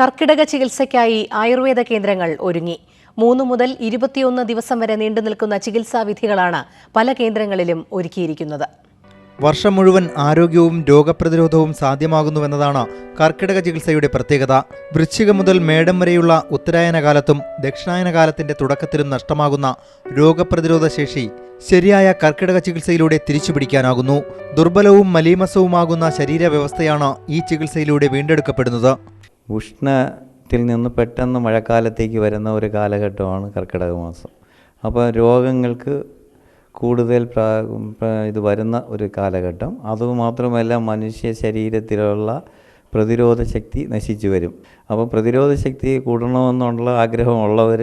കർക്കിടക ചികിത്സയ്ക്കായി ആയുർവേദ കേന്ദ്രങ്ങൾ ഒരുങ്ങി. മൂന്ന് മുതൽ ഇരുപത്തിയൊന്ന് ദിവസം വരെ നീണ്ടു നിൽക്കുന്ന ചികിത്സാ വിധികളാണ് പല കേന്ദ്രങ്ങളിലും ഒരുക്കിയിരിക്കുന്നത്. വർഷം മുഴുവൻ ആരോഗ്യവും രോഗപ്രതിരോധവും സാധ്യമാകുന്നുവെന്നതാണ് കർക്കിടക ചികിത്സയുടെ പ്രത്യേകത. വൃശ്ചികം മുതൽ മേടം വരെയുള്ള ഉത്തരായന കാലത്തും ദക്ഷിണായന കാലത്തിന്റെ തുടക്കത്തിലും നഷ്ടമാകുന്ന രോഗപ്രതിരോധ ശേഷി ശരിയായ കർക്കിടക ചികിത്സയിലൂടെ തിരിച്ചുപിടിക്കാനാകുന്നു. ദുർബലവും മലീമസവുമാകുന്ന ശരീരവ്യവസ്ഥയാണ് ഈ ചികിത്സയിലൂടെ വീണ്ടെടുക്കപ്പെടുന്നത്. ഉഷ്ണത്തിൽ നിന്ന് പെട്ടെന്ന് മഴക്കാലത്തേക്ക് വരുന്ന ഒരു കാലഘട്ടമാണ് കർക്കിടക മാസം. അപ്പോൾ രോഗങ്ങൾക്ക് കൂടുതൽ ഇത് വരുന്ന ഒരു കാലഘട്ടം. അതുമാത്രമല്ല മനുഷ്യ ശരീരത്തിലുള്ള പ്രതിരോധ ശക്തി നശിച്ചു വരും. അപ്പോൾ പ്രതിരോധ ശക്തി കൂടണമെന്നുള്ള ആഗ്രഹമുള്ളവർ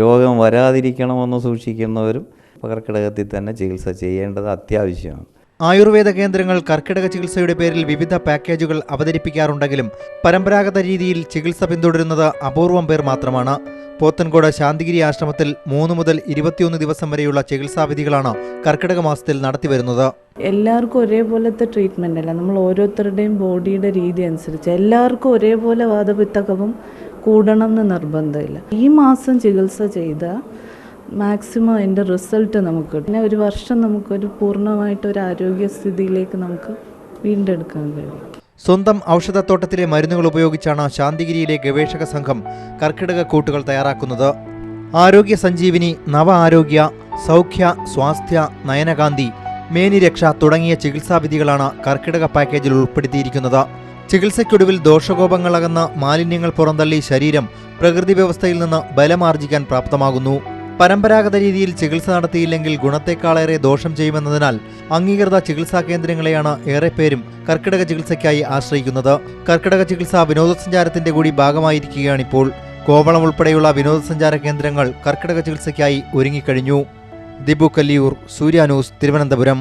രോഗം വരാതിരിക്കണമെന്ന് സൂക്ഷിക്കുന്നവരും കർക്കിടകത്തിൽ തന്നെ ചികിത്സ ചെയ്യേണ്ടത് അത്യാവശ്യമാണ്. ആയുർവേദ കേന്ദ്രങ്ങൾ കർക്കിടക ചികിത്സയുടെ പേരിൽ വിവിധ പാക്കേജുകൾ അവതരിപ്പിക്കാറുണ്ടെങ്കിലും പരമ്പരാഗത രീതിയിൽ ചികിത്സ പിന്തുടരുന്നത് അപൂർവം പേർ മാത്രമാണ്. പോത്തൻകോട് ശാന്തിഗിരി ആശ്രമത്തിൽ മൂന്ന് മുതൽ ഇരുപത്തിയൊന്ന് ദിവസം വരെയുള്ള ചികിത്സാവിധികളാണ് കർക്കിടക മാസത്തിൽ നടത്തിവരുന്നത് എല്ലാവർക്കും ഒരേപോലത്തെ ട്രീറ്റ്മെന്റ് അല്ല. നമ്മൾ ഓരോരുത്തരുടെയും ബോഡിയുടെ രീതി അനുസരിച്ച് എല്ലാവർക്കും ഒരേപോലെ വാദപിത്തകവും കൂടണം എന്ന് നിർബന്ധമില്ല. ഈ മാസം ചികിത്സ ചെയ്ത മാക്സിമം അതിന്റെ റിസൾട്ട് നമുക്ക്. പിന്നെ ഒരു വർഷം നമുക്കൊരു പൂർണമായിട്ട് ഒരു ആരോഗ്യസ്ഥിതിയിലേക്ക് നമുക്ക് വീണ്ടെടുക്കാൻ കഴിയും. സ്വന്തം ഔഷധത്തോട്ടത്തിലെ മരുന്നുകൾ ഉപയോഗിച്ചാണ് ശാന്തിഗിരിയിലെ ഗവേഷക സംഘം കർക്കിടക കൂട്ടുകൾ തയ്യാറാക്കുന്നത്. ആരോഗ്യ സഞ്ജീവിനി നവ ആരോഗ്യ സൗഖ്യ സ്വാസ്ഥ്യ നയനകാന്തി മേനിരക്ഷ തുടങ്ങിയ ചികിത്സാവിധികളാണ് കർക്കിടക പാക്കേജിൽ ഉൾപ്പെടുത്തിയിരിക്കുന്നത്. ചികിത്സയ്ക്കൊടുവിൽ ദോഷകോപങ്ങളകന്ന മാലിന്യങ്ങൾ പുറന്തള്ളി ശരീരം പ്രകൃതി വ്യവസ്ഥയിൽ നിന്ന് ബലമാർജിക്കാൻ പ്രാപ്തമാകുന്നു. പരമ്പരാഗത രീതിയിൽ ചികിത്സ നടത്തിയില്ലെങ്കിൽ ഗുണത്തെക്കാളേറെ ദോഷം ചെയ്യുമെന്നതിനാൽ അംഗീകൃത ചികിത്സാ കേന്ദ്രങ്ങളെയാണ് ഏറെ പേരും കർക്കിടക ചികിത്സയ്ക്കായി ആശ്രയിക്കുന്നത്. കർക്കിടക ചികിത്സ വിനോദസഞ്ചാരത്തിന്റെ കൂടി ഭാഗമായിരിക്കുകയാണിപ്പോൾ കോവളം ഉൾപ്പെടെയുള്ള വിനോദസഞ്ചാര കേന്ദ്രങ്ങൾ കർക്കിടക ചികിത്സയ്ക്കായി ഒരുങ്ങിക്കഴിഞ്ഞു. ദിബു കല്ലിയൂർ സൂര്യ ന്യൂസ് തിരുവനന്തപുരം.